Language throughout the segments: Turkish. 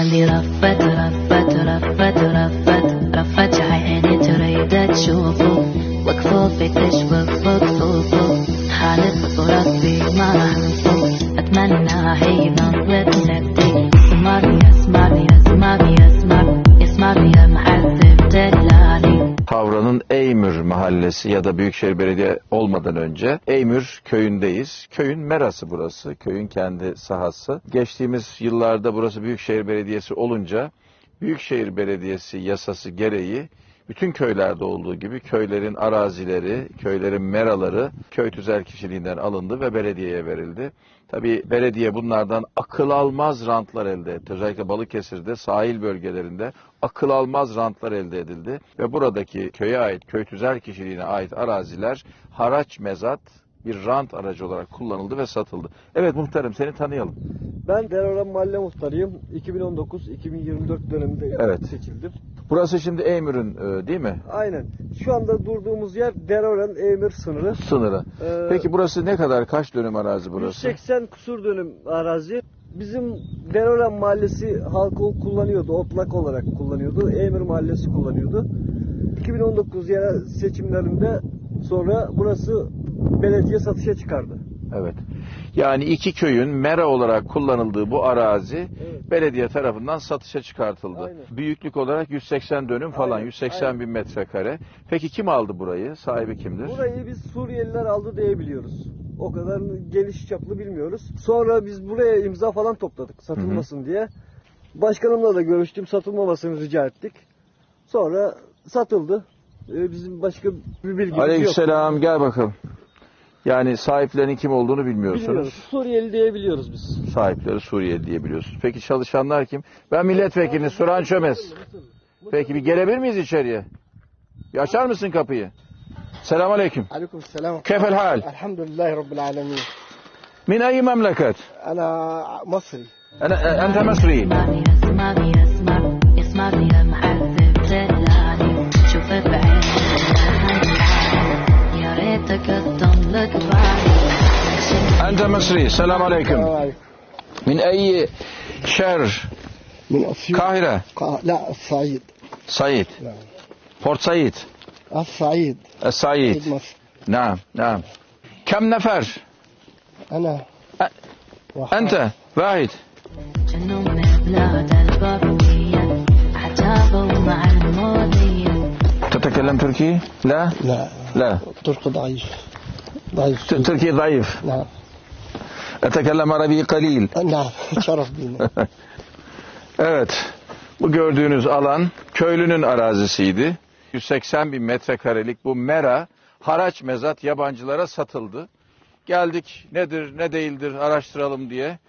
واللي رفت رفت رفت رفت رفت عيني تريد تشوفه وكفوفي تشوف كفوفه خالق وربي ما أحوفه أتمنى هي نظرة Eymür mahallesi ya da Büyükşehir Belediye olmadan önce Eymür köyündeyiz. Köyün merası burası. Köyün kendi sahası. Geçtiğimiz yıllarda burası Büyükşehir Belediyesi olunca Büyükşehir Belediyesi yasası gereği bütün köylerde olduğu gibi köylerin arazileri, köylerin meraları köy tüzel kişiliğinden alındı ve belediyeye verildi. Tabii belediye bunlardan akıl almaz rantlar elde etti. Özellikle Balıkesir'de sahil bölgelerinde akıl almaz rantlar elde edildi. Ve buradaki köye ait, köy tüzel kişiliğine ait araziler haraç mezat bir rant aracı olarak kullanıldı ve satıldı. Evet muhtarım seni tanıyalım. Ben Deroran Mahalle Muhtarıyım. 2019-2024 döneminde Evet. seçildim. Burası şimdi Eymür'ün e, değil mi? Aynen. Şu anda durduğumuz yer Deroran Emir sınırı. Sınırı. Ee, Peki burası ne kadar? Kaç dönüm arazi burası? 180 kusur dönüm arazi. Bizim Deroran Mahallesi halkı kullanıyordu. Otlak olarak kullanıyordu. Emir Mahallesi kullanıyordu. 2019 yerel seçimlerinde sonra burası belediye satışa çıkardı. Evet. Yani iki köyün mera olarak kullanıldığı bu arazi Evet. belediye tarafından satışa çıkartıldı. Aynen. Büyüklük olarak 180 dönüm falan, Aynen, 180 aynen. bin metrekare. Peki kim aldı burayı? Sahibi kimdir? Burayı biz Suriyeliler aldı diyebiliyoruz. O kadar geniş çaplı bilmiyoruz. Sonra biz buraya imza falan topladık satılmasın diye. Başkanımla da görüştüm satılmamasını rica ettik. Sonra satıldı. Ee, bizim başka bir bilgimiz yok. Aleykümselam gel bakalım. Yani sahiplerinin kim olduğunu bilmiyorsunuz. Bilmiyoruz. Suriyeli diyebiliyoruz biz. Sahipleri Suriyeli diye biliyorsunuz. Peki çalışanlar kim? Ben milletvekili Suran Çömez. Peki bir gelebilir miyiz içeriye? Bir açar mısın kapıyı? Selamun Aleyküm. عليكم السلام كيف الحال؟ الحمد لله رب العالمين من أي مملكة؟ أنا مصري أنا أنت مصري اسمعني اسمعني اسمعني اسمعني يا معذب دلالي شوف بعيني يا ريتك تضلك بالي أنت مصري السلام عليكم. من أي شهر؟ من أسيوط. قاهرة قا- لا الصعيد. سعيد نعم. بورت سعيد الصعيد. السعيد مصر. نعم نعم. كم نفر؟ أنا. أ- أنت. واحد. تتكلم تركي؟ لا؟ لا. لا. ترك ضعيف. ضعيف ت- تركي ضعيف نعم أتكلم عربي قليل نعم شرف بينا Evet. Bu gördüğünüz alan köylünün arazisiydi. 180 bin metrekarelik bu mera haraç mezat yabancılara satıldı. Geldik nedir ne değildir araştıralım diye.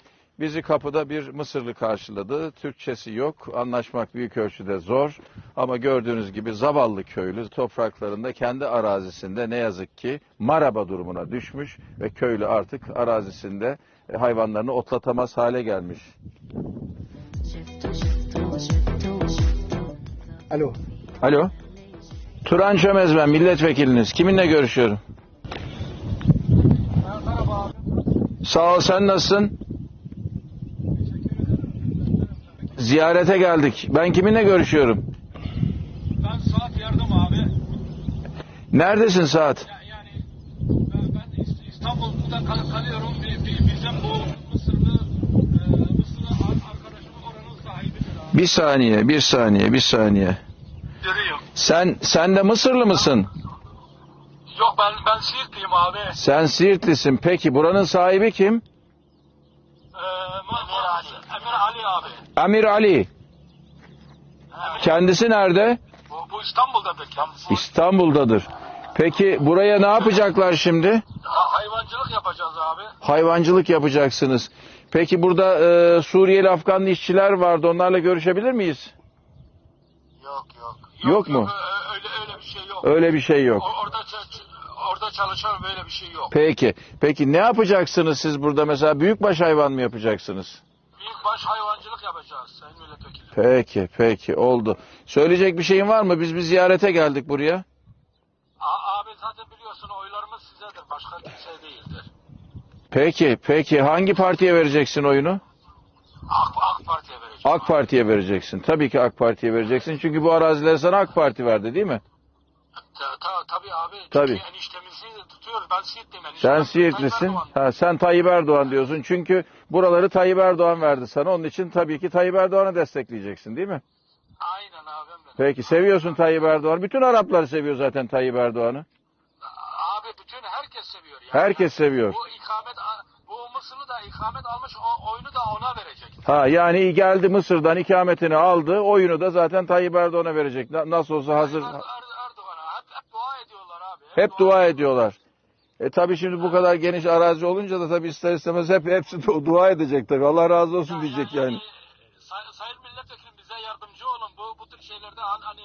Bizi kapıda bir Mısırlı karşıladı. Türkçesi yok, anlaşmak büyük ölçüde zor. Ama gördüğünüz gibi zavallı köylü topraklarında kendi arazisinde ne yazık ki maraba durumuna düşmüş ve köylü artık arazisinde e, hayvanlarını otlatamaz hale gelmiş. Alo. Alo. Turan Çömez ben milletvekiliniz. Kiminle görüşüyorum? Merhaba abi. Sağ ol sen nasılsın? Ziyarete geldik. Ben kiminle görüşüyorum? Ben saat yardım abi. Neredesin Saat? Ya- Yani ben, ben İst- İstanbul'da kal- kalıyorum. Bir, bir, bizim bu Mısırlı e, Mısırlı ar- arkadaşım oranın sahibidir abi. Bir saniye, bir saniye, bir saniye. Görüyor. Sen sen de Mısırlı mısın? Yok ben ben Siirtliyim abi. Sen Siirtlisin. Peki buranın sahibi kim? Ee, Emir Ali. Emir Ali abi. Amir Ali. Kendisi nerede? bu, bu İstanbul'dadır kendisi. İstanbul'dadır. Peki buraya ne yapacaklar şimdi? Ha- hayvancılık yapacağız abi. hayvancılık yapacaksınız. Peki burada e, Suriyeli Afganlı işçiler vardı. Onlarla görüşebilir miyiz? Yok yok. Yok mu? ö- Öyle öyle bir şey yok. Öyle bir şey yok. O- Orada orada çalışan böyle bir şey yok. Peki. Peki ne yapacaksınız siz burada mesela büyükbaş hayvan mı yapacaksınız? Büyükbaş hayvancılık yapacağız sayın milletvekili. Peki, peki oldu. Söyleyecek bir şeyin var mı? Biz bir ziyarete geldik buraya. A- abi zaten biliyorsun oylarımız sizedir. Başka kimseye değildir. Peki, peki hangi partiye vereceksin oyunu? AK, AK Parti'ye vereceğiz. AK Parti'ye vereceksin. Tabii ki AK Parti'ye vereceksin. Çünkü bu arazileri sana AK Parti verdi değil mi? Ta, ta, tabii abi. Tabii. Çünkü eniştemizi tutuyoruz. Ben Siirtliyim. Sen Eniştem Siirtlisin. Tayyip. Ha, sen Tayyip Erdoğan diyorsun. Çünkü buraları Tayyip Erdoğan verdi sana. Onun için tabii ki Tayyip Erdoğan'ı destekleyeceksin değil mi? Aynen abim benim. Peki seviyorsun Tayyip Erdoğan'ı. Bütün Araplar seviyor zaten Tayyip Erdoğan'ı. Abi bütün herkes seviyor. Yani. Herkes seviyor. Bu ikamet, bu Mısırlı da ikamet almış o oyunu da ona verecek. Ha yani geldi Mısır'dan ikametini aldı. Oyunu da zaten Tayyip Erdoğan'a verecek. Na- Nasıl olsa hazır. Er- Er- Erdoğan'a hep, hep dua ediyorlar abi. Hep dua ediyorlar. E tabii şimdi bu kadar geniş arazi olunca da tabii ister istemez hep hepsi du- dua edecek tabii. Allah razı olsun diyecek yani. Say, sayın milletvekilim bize yardımcı olun. Bu, bu tür şeylerde hani,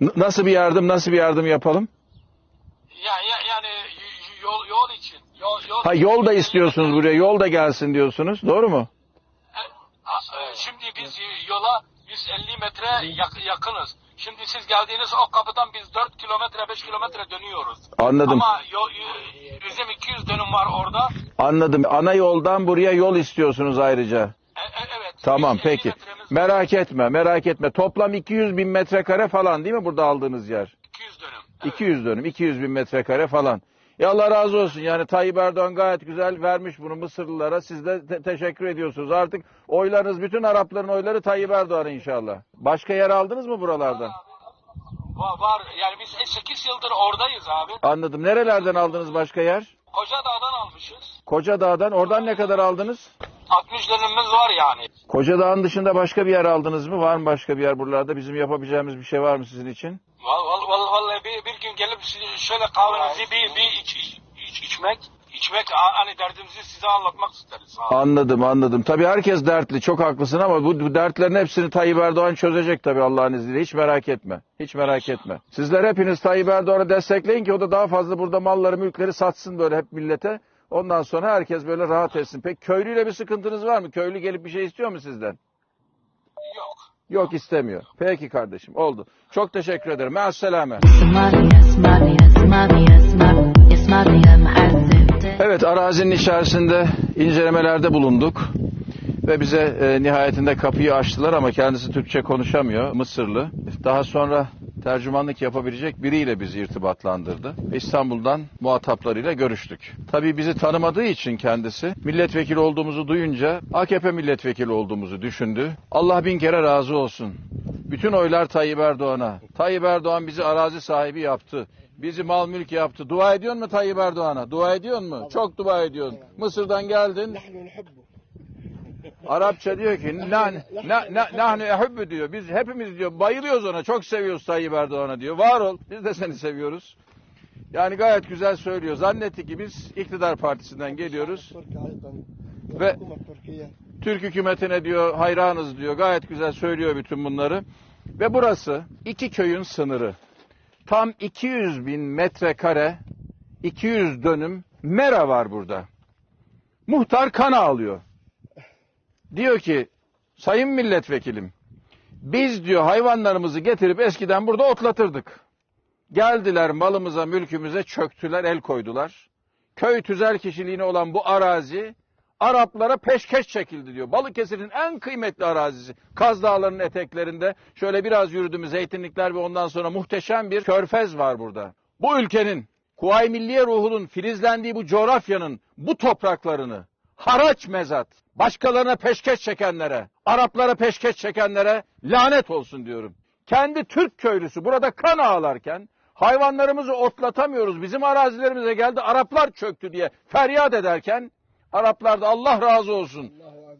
e, Nasıl bir yardım, nasıl bir yardım yapalım? ya, ya, yani yol, yol için. Yol, yol, Ha yol da istiyorsunuz buraya, yol da gelsin diyorsunuz. Doğru mu? E, e, Şimdi biz yola 150 metre yak- yakınız. Şimdi siz geldiğiniz o kapıdan biz 4 kilometre 5 kilometre dönüyoruz. Anladım. Ama yo, bizim 200 dönüm var orada. Anladım. Ana yoldan buraya yol istiyorsunuz ayrıca. E, e, evet. Tamam 150 peki. var. Merak etme, merak etme. Toplam 200 bin metrekare falan değil mi burada aldığınız yer? 200 dönüm. Evet. 200 dönüm, 200 bin metrekare falan. Ya Allah razı olsun. Yani Tayyip Erdoğan gayet güzel vermiş bunu Mısırlılara. Siz de te- teşekkür ediyorsunuz. Artık oylarınız, bütün Arapların oyları Tayyip Erdoğan'a inşallah. Başka yer aldınız mı buralardan? Var, var. Yani biz 8 yıldır oradayız abi. Anladım. Nerelerden aldınız başka yer? Koca Dağ'dan almışız. Koca Dağ'dan. Oradan ne kadar aldınız? 60 dönümümüz var yani. Koca Dağ'ın dışında başka bir yer aldınız mı? Var mı başka bir yer buralarda? Bizim yapabileceğimiz bir şey var mı sizin için? Val, val, val, vallahi bir, bir gün gelip şöyle kahvenizi bir, bir iç, iç, iç- içmek, içmek hani derdimizi size anlatmak isteriz. abi. Anladım anladım. Tabii herkes dertli. Çok haklısın ama bu, bu dertlerin hepsini Tayyip Erdoğan çözecek tabii Allah'ın izniyle. Hiç merak etme. Hiç merak etme. Sizler hepiniz Tayyip Erdoğan'ı destekleyin ki o da daha fazla burada malları mülkleri satsın böyle hep millete. Ondan sonra herkes böyle rahat etsin. Peki köylüyle bir sıkıntınız var mı? Köylü gelip bir şey istiyor mu sizden? Yok. Yok istemiyor. Peki kardeşim oldu. Çok teşekkür ederim. Esselame. Evet arazinin içerisinde incelemelerde bulunduk. Ve bize e, nihayetinde kapıyı açtılar ama kendisi Türkçe konuşamıyor. Mısırlı. Daha sonra tercümanlık yapabilecek biriyle bizi irtibatlandırdı. İstanbul'dan muhataplarıyla görüştük. Tabii bizi tanımadığı için kendisi milletvekili olduğumuzu duyunca AKP milletvekili olduğumuzu düşündü. Allah bin kere razı olsun. Bütün oylar Tayyip Erdoğan'a. Tayyip Erdoğan bizi arazi sahibi yaptı. Bizi mal mülk yaptı. Dua ediyor mu Tayyip Erdoğan'a? Dua ediyor mu? Çok dua ediyorsun. Mısır'dan geldin. Arapça diyor ki nan nahnu ehubbu diyor. Biz hepimiz diyor bayılıyoruz ona. Çok seviyoruz Tayyip Erdoğan'ı diyor. Var ol. Biz de seni seviyoruz. Yani gayet güzel söylüyor. Zannetti ki biz iktidar partisinden geliyoruz. Ve Türk hükümetine diyor hayranız diyor. Gayet güzel söylüyor bütün bunları. Ve burası iki köyün sınırı. Tam 200 bin metrekare, 200 dönüm mera var burada. Muhtar kana alıyor. Diyor ki sayın milletvekilim biz diyor hayvanlarımızı getirip eskiden burada otlatırdık. Geldiler malımıza mülkümüze çöktüler el koydular. Köy tüzel kişiliğine olan bu arazi Araplara peşkeş çekildi diyor. Balıkesir'in en kıymetli arazisi. Kaz Dağları'nın eteklerinde şöyle biraz yürüdüğümüz zeytinlikler ve ondan sonra muhteşem bir körfez var burada. Bu ülkenin Kuvayi Milliye ruhunun filizlendiği bu coğrafyanın bu topraklarını haraç mezat başkalarına peşkeş çekenlere, Araplara peşkeş çekenlere lanet olsun diyorum. Kendi Türk köylüsü burada kan ağlarken hayvanlarımızı otlatamıyoruz. Bizim arazilerimize geldi Araplar çöktü diye feryat ederken Araplar da Allah razı olsun.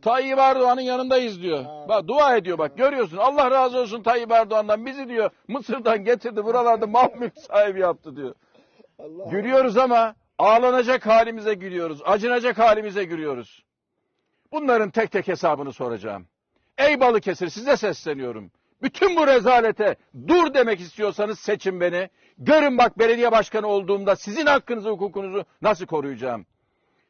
Tayyip Erdoğan'ın yanındayız diyor. Bak dua ediyor bak görüyorsun. Allah razı olsun Tayyip Erdoğan'dan bizi diyor Mısır'dan getirdi buralarda mal mülk sahibi yaptı diyor. Gülüyoruz ama ağlanacak halimize gülüyoruz. Acınacak halimize gülüyoruz. Bunların tek tek hesabını soracağım. Ey Balıkesir size sesleniyorum. Bütün bu rezalete dur demek istiyorsanız seçin beni. Görün bak belediye başkanı olduğumda sizin hakkınızı hukukunuzu nasıl koruyacağım.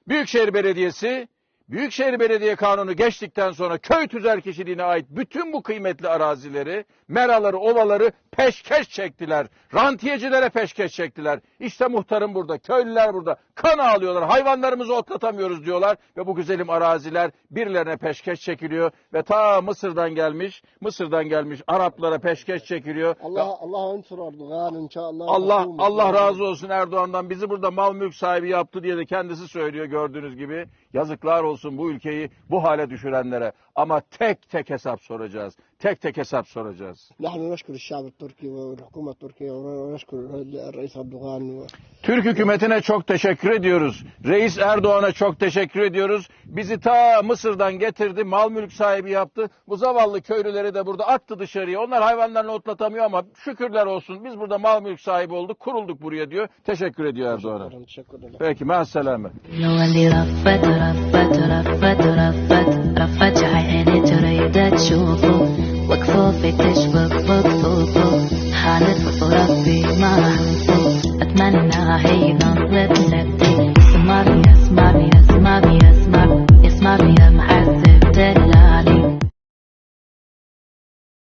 Büyükşehir Belediyesi Büyükşehir Belediye Kanunu geçtikten sonra köy tüzel kişiliğine ait bütün bu kıymetli arazileri, meraları, ovaları peşkeş çektiler. Rantiyecilere peşkeş çektiler. İşte muhtarım burada, köylüler burada. Kan ağlıyorlar, hayvanlarımızı otlatamıyoruz diyorlar. Ve bu güzelim araziler birilerine peşkeş çekiliyor. Ve ta Mısır'dan gelmiş, Mısır'dan gelmiş Araplara peşkeş çekiliyor. Allah, ve... Allah önsür Erdoğan inşallah. Allah, Allah razı olsun Erdoğan'dan. Bizi burada mal mülk sahibi yaptı diye de kendisi söylüyor gördüğünüz gibi. Yazıklar olsun bu ülkeyi bu hale düşürenlere. Ama tek tek hesap soracağız. Tek tek hesap soracağız. Türk hükümetine çok teşekkür ediyoruz. Reis Erdoğan'a çok teşekkür ediyoruz. Bizi ta Mısır'dan getirdi, mal mülk sahibi yaptı. Bu zavallı köylüleri de burada attı dışarıya. Onlar hayvanlarını otlatamıyor ama şükürler olsun biz burada mal mülk sahibi olduk, kurulduk buraya diyor. Teşekkür ediyor Erdoğan'a. Peki, ma بتشبك بطوطو حالف ربي ما هنسو أتمنى هينا